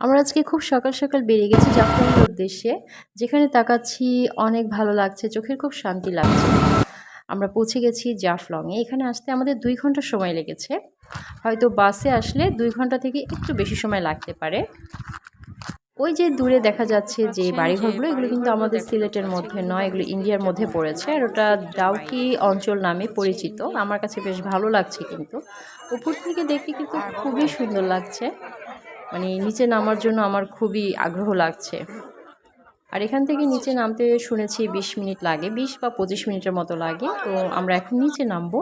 আমরা আজকে খুব সকাল সকাল বেরিয়ে গেছি জাফলংয়ের উদ্দেশ্যে যেখানে তাকাচ্ছি অনেক ভালো লাগছে চোখের খুব শান্তি লাগছে। আমরা পৌঁছে গেছি জাফলংয়ে। এখানে আসতে আমাদের দুই ঘণ্টা সময় লেগেছে। হয়তো বাসে আসলে দুই ঘণ্টা থেকে একটু বেশি সময় লাগতে পারে। ওই যে দূরে দেখা যাচ্ছে যে বাড়িঘরগুলো এগুলো কিন্তু আমাদের সিলেটের মধ্যে নয় এগুলো ইন্ডিয়ার মধ্যে পড়েছে আর ওটা ডাউকি অঞ্চল নামে পরিচিত। আমার কাছে বেশ ভালো লাগছে কিন্তু। উপর থেকে দেখতে কিন্তু খুবই সুন্দর লাগছে। মানে নিচে নামার জন্য আমার খুবই আগ্রহ লাগছে। আর এখান থেকে নিচে নামতে শুনেছি বিশ মিনিট লাগে বিশ বা পঁচিশ মিনিটের মতো লাগে। তো আমরা এখন নিচে নামবো।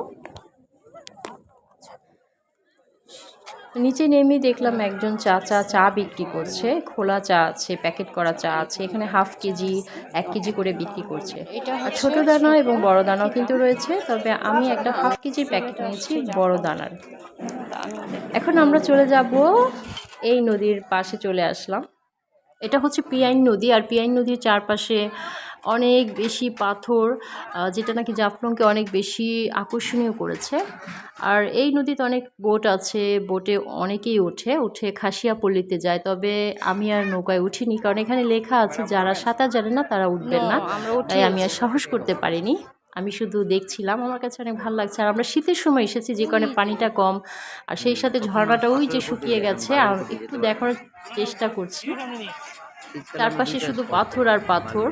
নিচে নেমে দেখলাম একজন চাচা চা বিক্রি করছে খোলা চা আছে প্যাকেট করা চা আছে এখানে হাফ কেজি এক কেজি করে বিক্রি করছে। আর ছোট দানা এবং বড় দানাও কিন্তু রয়েছে তবে আমি একটা হাফ কেজি প্যাকেট নিয়েছি বড় দানার। এখন আমরা চলে যাব এই নদীর পাশে চলে আসলাম। এটা হচ্ছে পিয়াইন নদী আর পিয়াইন নদীর চারপাশে অনেক বেশি পাথর যেটা নাকি জাফলংকে অনেক বেশি আকর্ষণীয় করেছে। আর এই নদীতে অনেক বোট আছে বোটে অনেকেই ওঠে উঠে খাসিয়া পল্লীতে যায় তবে আমি আর নৌকায় উঠিনি কারণ এখানে লেখা আছে যারা সাঁতার জানে না তারা উঠবেন না তাই আমি আর সাহস করতে পারিনি। আমি শুধু দেখছিলাম আমার কাছে অনেক ভালো লাগছে। আর আমরা শীতের সময় এসেছি যে কারণে পানিটা কম। আর সেই সাথে ঝর্ণাটা ওই যে শুকিয়ে গেছে আর একটু দেখার চেষ্টা করছি। চারপাশে শুধু পাথর আর পাথর।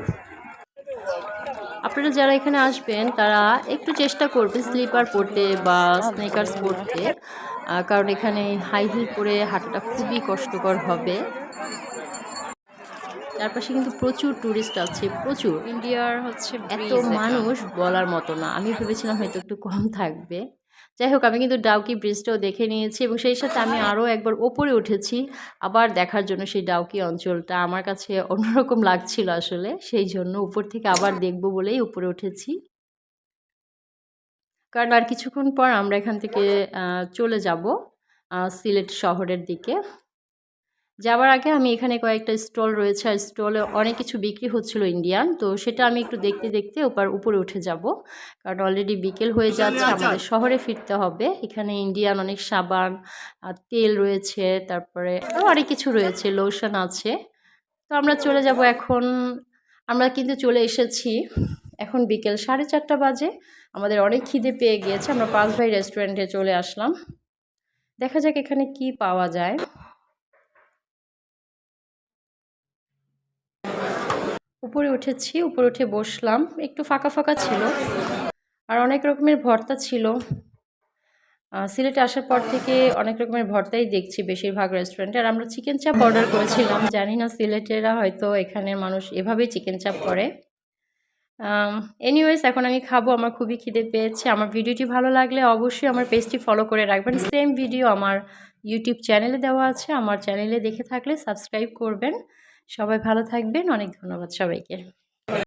আপনারা যারা এখানে আসবেন তারা একটু চেষ্টা করবেন স্লিপার পরতে বা স্নেকার্স পরতে। কারণ এখানে হাই হিল পরে হাঁটাটা খুবই কষ্টকর হবে। চারপাশে কিন্তু প্রচুর ট্যুরিস্ট আছে প্রচুর। ইন্ডিয়ার হচ্ছে এত মানুষ বলার মতো না। আমি ভেবেছিলাম হয়তো একটু কম থাকবে। যাই হোক আমি কিন্তু ডাউকি ব্রিজটাও দেখে নিয়েছি এবং সেই সাথে আমি আরও একবার ওপরে উঠেছি আবার দেখার জন্য সেই ডাউকি অঞ্চলটা। আমার কাছে অন্যরকম লাগছিল আসলে সেই জন্য উপর থেকে আবার দেখব বলেই উপরে উঠেছি। কারণ আর কিছুক্ষণ পর আমরা এখান থেকে চলে যাব সিলেট শহরের দিকে। যাওয়ার আগে আমি এখানে কয়েকটা স্টল রয়েছে আর স্টলে অনেক কিছু বিক্রি হচ্ছিল ইন্ডিয়ান। তো সেটা আমি একটু দেখতে দেখতে ওপার উপরে উঠে যাব। কারণ অলরেডি বিকেল হয়ে যাচ্ছে আমাদের শহরে ফিরতে হবে। এখানে ইন্ডিয়ান অনেক সাবান তেল রয়েছে তারপরে আরও অনেক কিছু রয়েছে লোশন আছে। তো আমরা চলে যাব এখন আমরা কিন্তু চলে এসেছি। এখন বিকেল সাড়ে চারটা বাজে আমাদের অনেক খিদে পেয়ে গিয়েছে। আমরা পাঁচ ভাই রেস্টুরেন্টে চলে আসলাম। দেখা যাক এখানে কি পাওয়া যায়। উপরে উঠেছি, উপরে উঠে বসলাম। একটু ফাঁকা ফাঁকা ছিল। আর অনেক রকমের ভর্তা ছিল। সিলেটে আসার পর থেকে অনেক রকমের ভর্তাই দেখছি বেশিরভাগ রেস্টুরেন্টে আর আমরা চিকেন চাপ অর্ডার করেছিলাম। জানি না সিলেটেরা হয়তো এখানের মানুষ এভাবেই চিকেন চাপ করে। এনিওয়েজ এখন আমি খাব। আমার খুবই খিদে পেয়েছে। আমার ভিডিওটি ভালো লাগলে অবশ্যই আমার পেজটি ফলো করে রাখবেন। সেম ভিডিও আমার ইউটিউব চ্যানেলে দেওয়া আছে। আমার চ্যানেলে দেখে থাকলে সাবস্ক্রাইব করবেন। সবাই ভালো থাকবেন অনেক ধন্যবাদ সবাইকে।